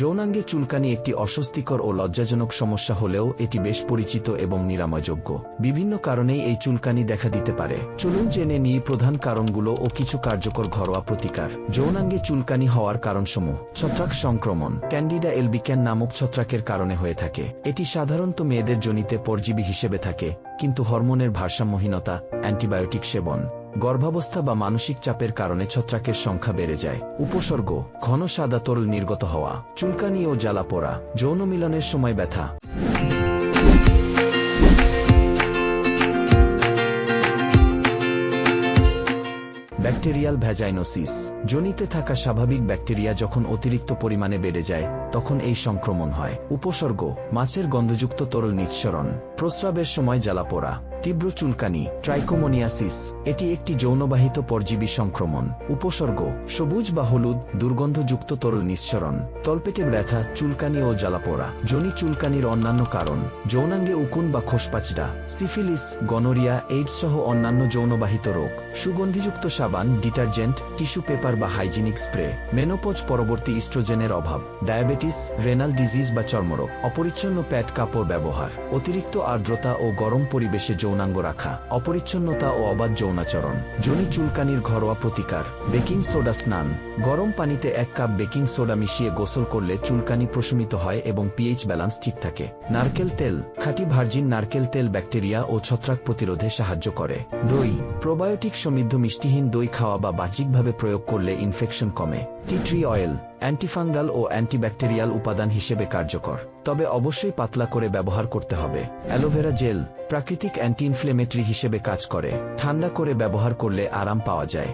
যৌনাঙ্গে চুলকানি একটি অস্বস্তিকর ও লজ্জাজনক সমস্যা হলেও এটি বেশ পরিচিত এবং নিরাময়যোগ্য। বিভিন্ন কারণেই এই চুলকানি দেখা দিতে পারে। চলুন জেনে নিয়ে প্রধান কারণগুলো ও কিছু কার্যকর ঘরোয়া প্রতিকার। যৌনাঙ্গে চুলকানি হওয়ার কারণসমূহ। ছত্রাক সংক্রমণ। ক্যান্ডিডা এলবিক্যান নামক ছত্রাকের কারণে হয়ে থাকে। এটি সাধারণত মেয়েদের জনিতে পরজীবী হিসেবে থাকে, কিন্তু হরমোনের ভারসাম্যহীনতা, অ্যান্টিবায়োটিক সেবন। গর্ভাবস্থা বা মানসিক চাপের কারণে ছত্রাকের সংখ্যা বেড়ে যায়। উপসর্গ, ঘন সাদা তরল নির্গত হওয়া, চুলকানি ও জ্বালা পোড়া, যৌন মিলনের সময় ব্যথা। Bacterial vaginosis. জনিতে থাকা স্বাভাবিক ব্যাকটেরিয়া যখন অতিরিক্ত পরিমাণে বেড়ে যায়, তখন এই সংক্রমণ হয়। উপসর্গ, মাছের গন্ধযুক্ত তরল নিঃসরণ, প্রস্রাবের সময় জ্বালা পোড়া। তীব্র চুলকানি ট্রাইকোমোনিয়াসিস, এটি একটি যৌনবাহিত পরজীবী সংক্রমণ, উপসর্গ, সবুজ বা হলুদ, দুর্গন্ধযুক্ত তরল নিঃসরণ, তলপেটে ব্যথা, চুলকানি ও জ্বালাপোড়া, জনি চুলকানির অন্যান্য কারণ, যৌনাঙ্গে উকুন বা খোসপাচড়া, সিফিলিস, গনোরিয়া, এইডস সহ অন্যান্য যৌনবাহিত রোগ, সুগন্ধিযুক্ত সাবান, ডিটারজেন্ট, টিস্যু পেপার বা হাইজিনিক স্প্রে, মেনোপজ পরবর্তী ইস্ট্রোজেনের অভাব, ডায়াবেটিস, রেনাল ডিজিজ বা চর্মরোগ, অপরিচ্ছন্ন প্যাড কাপড় ব্যবহার, অতিরিক্ত আর্দ্রতা ও গরম পরিবেশে যৌনাঙ্গ রাখা, অপরিচ্ছন্নতা ও অবাধ যৌনাচরণ জনি চুলকানির ঘরোয়া প্রতিকার, বেকিং সোডা স্নান, গরম পানিতে এক কাপ বেকিং সোডা মিশিয়ে গোসল করলে চুলকানি প্রশমিত হয় এবং পিএইচ ব্যালান্স ঠিক থাকে। নারকেল তেল, খাঁটি ভার্জিন নারকেল তেল ব্যাকটেরিয়া ও ছত্রাক প্রতিরোধে সাহায্য করে। দই, প্রোবায়োটিক সমৃদ্ধ মিষ্টিহীন দই খাওয়া বা বাহ্যিকভাবে প্রয়োগ করলে ইনফেকশন কমে। টি ট্রি অয়েল অ্যান্টিফাঙ্গাল ও অ্যান্টিব্যাকটেরিয়াল উপাদান হিসেবে কার্যকর। তবে অবশ্যই পাতলা করে ব্যবহার করতে হবে। অ্যালোভেরা জেল, প্রাকৃতিক অ্যান্টি ইনফ্লেমেটরি হিসেবে কাজ করে। ঠান্ডা করে ব্যবহার করলে আরাম পাওয়া যায়।